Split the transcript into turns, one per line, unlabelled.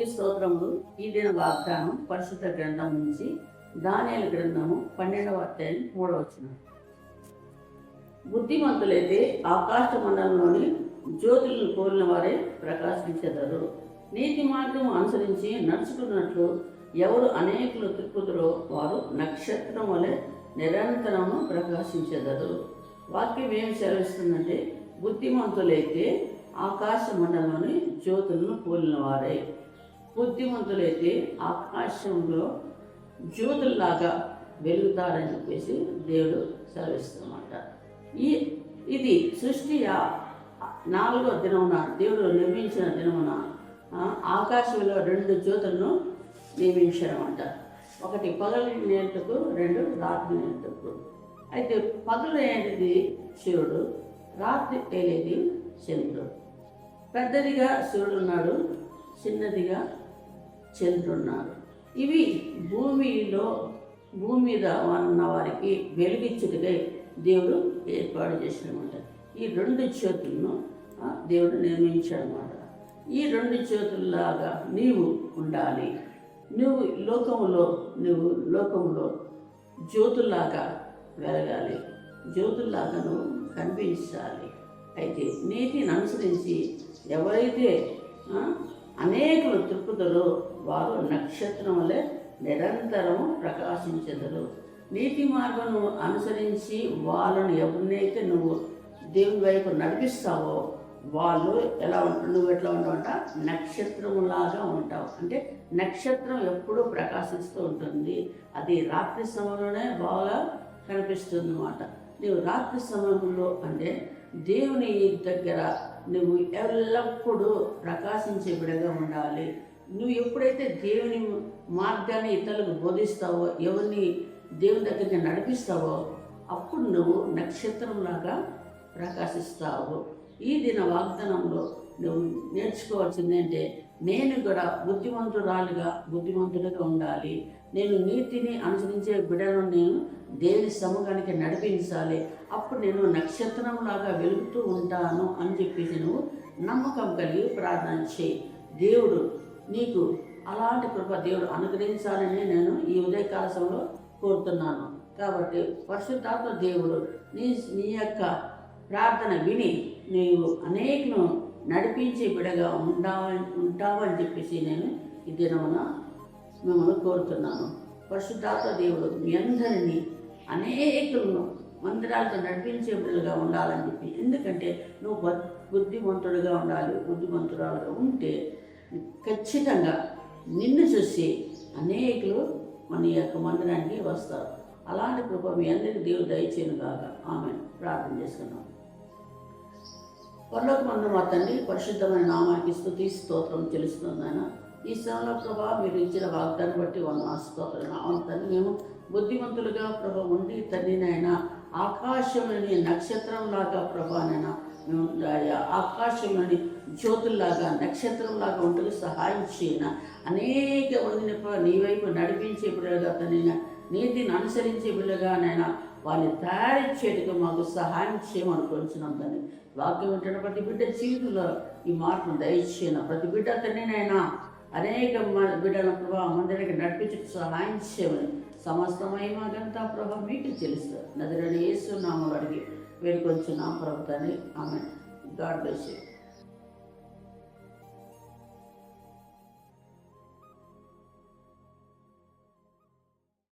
దేవునికి స్తోత్రములు ఈ దిన వాగ్దానం పరిశుద్ధ గ్రంథం నుంచి దానియల గ్రంథము పన్నెండవ అధ్యాయం మూడవచ్చిన బుద్ధిమంతులైతే ఆకాశ మండలంలోని జ్యోతులను కోరిన వారే ప్రకాశించెదరు. నీతి మార్గం అనుసరించి నడుచుకున్నట్లు ఎవరు అనేకులు తిప్పుతురో వారు నక్షత్రం వలె నిరంతరము ప్రకాశించెదరు. వాక్యం ఏమి సెలవిస్తుందంటే బుద్ధిమంతులైతే ఆకాశ మండలంలోని జ్యోతులను పోలిన వారే. బుద్ధిమంతులైతే ఆకాశంలో జ్యోతుల్లాగా వెలుగుతారని చెప్పేసి దేవుడు సెలవిస్తున్నమాట ఈ ఇది సృష్టి నాలుగో దినమున దేవుడు నిర్మించిన దినమున ఆకాశంలో రెండు జ్యోతులను నియమించారన్నమాట ఒకటి పగలు నేటకు రెండు రాత్రి నేటకు అయితే పగలు అనేది శివుడు రాత్రి తేలేది చంద్రుడు పెద్దదిగా శివుడు ఉన్నాడు చిన్నదిగా చెందుతున్నారు. ఇవి భూమిలో భూమి మీద ఉన్న వారికి వెలుగిచ్చుడిగా దేవుడు ఏర్పాటు చేసినమాట. ఈ రెండు చేతులను దేవుడు నిర్మించాడనమాట ఈ రెండు చేతుల్లాగా నీవు ఉండాలి. నువ్వు లోకములో నువ్వు లోకములో జ్యోతుల్లాగా వెలగాలి. జ్యోతుల్లాగా నువ్వు కనిపించాలి. అయితే నీతిని అనుసరించి ఎవరైతే అనేకులు తృప్తులు వారు నక్షత్రం వలె నిరంతరము ప్రకాశించెదరు. నీతి మార్గం అనుసరించి వాళ్ళను ఎవరినైతే నువ్వు దేవుని వైపు నడిపిస్తావో వాళ్ళు ఎలా ఉంటారు నువ్వు ఎట్లా ఉంటావంట? నక్షత్రములాగా ఉంటావు. అంటే నక్షత్రం ఎప్పుడూ ప్రకాశిస్తూ ఉంటుంది. అది రాత్రి సమయంలోనే బాగా కనిపిస్తుంది అన్నమాట నువ్వు రాత్రి సమయంలో అంటే దేవుని దగ్గర నువ్వు ఎల్లప్పుడూ ప్రకాశించే బిడగా ఉండాలి. నువ్వు ఎప్పుడైతే దేవుని మార్గాన్ని ఇతరులకు బోధిస్తావో ఎవరిని దేవుని దగ్గరికి నడిపిస్తావో అప్పుడు నువ్వు నక్షత్రంలాగా ప్రకాశిస్తావు. ఈ దిన వాగ్దానంలో నువ్వు నేర్చుకోవాల్సింది అంటే నేను కూడా బుద్ధిమంతురాలుగా బుద్ధిమంతుడిగా ఉండాలి. నేను నీతిని అనుసరించే బిడను నేను దేవుని సమూహానికి నడిపించాలి. అప్పుడు నేను నక్షత్రంలాగా వెలుగుతూ ఉంటాను అని చెప్పేసి నువ్వు నమ్మకం కలిగి ప్రార్థన చేయి. దేవుడు నీకు అలాంటి కృప దేవుడు అనుగ్రహించాలని నేను ఈ ఉదయకాల సమయంలో కోరుతున్నాను. కాబట్టి పరిశుద్ధాత్మ దేవుడు నీ నీ యొక్క ప్రార్థన విని నీవు అనేకను నడిపించే బిడగా ఉంటావని ఉంటావని చెప్పేసి నేను ఈ దినమున మిమ్మల్ని కోరుతున్నాను. పరిశుద్ధాత్మ దేవుడు మీ అందరినీ అనేకులను మందిరాలతో నడిపించే బిడ్డలుగా ఉండాలని చెప్పి. ఎందుకంటే నువ్వు బుద్ధిమంతుడుగా ఉండాలి బుద్ధిమంతురాలుగా ఉంటే ఖచ్చితంగా నిన్ను చూసి అనేకులు మన యొక్క మందిరానికి వస్తారు. అలాంటి కృప మీ అందరికీ దేవుడు దయచేయను కాక ఆమె ప్రార్థన చేసుకున్నాం పర్లోకి మందు మా తండ్రి పరిశుద్ధమైన నామానికి స్థుతి స్తోత్రం తెలుస్తుంది ఆయన ఈ సమయంలో ప్రభా మీరు ఇచ్చిన వాగ్దాన్ని బట్టి వంద స్తోత్రం అవును తండ్రి. మేము బుద్ధిమంతులుగా ప్రభా ఉండి తండ్రినైనా ఆకాశంలోని నక్షత్రంలాగా ప్రభానైనా మేము ఆకాశంలోని జ్యోతుల్లాగా నక్షత్రంలాగా ఉంటుంది సహాయం చేయన. అనేక మందిని ప్రభా నీ వైపు నడిపించే బిడ్డగా నీతిని అనుసరించే బిడ్డగా నైనా వాళ్ళని తయారు మాకు సహాయం చేయమనుకుంటున్నాం దాన్ని. వాక్యం వింటున్న ప్రతి బిడ్డ జీవితంలో ఈ మార్పును దయచేయన. ప్రతి బిడ్డ తండ్రినైనా అనేక బిడ్డల ప్రభావ మందిరానికి నడిపించి సహాయం చేయమని. సమస్తమై మాకంతా ప్రభావ మీకు తెలుసు. నదిరని యేసు నామలు అడిగి నా ప్రభుత్వాన్ని ఆమె గాడ్ బ్లెస్ యూ.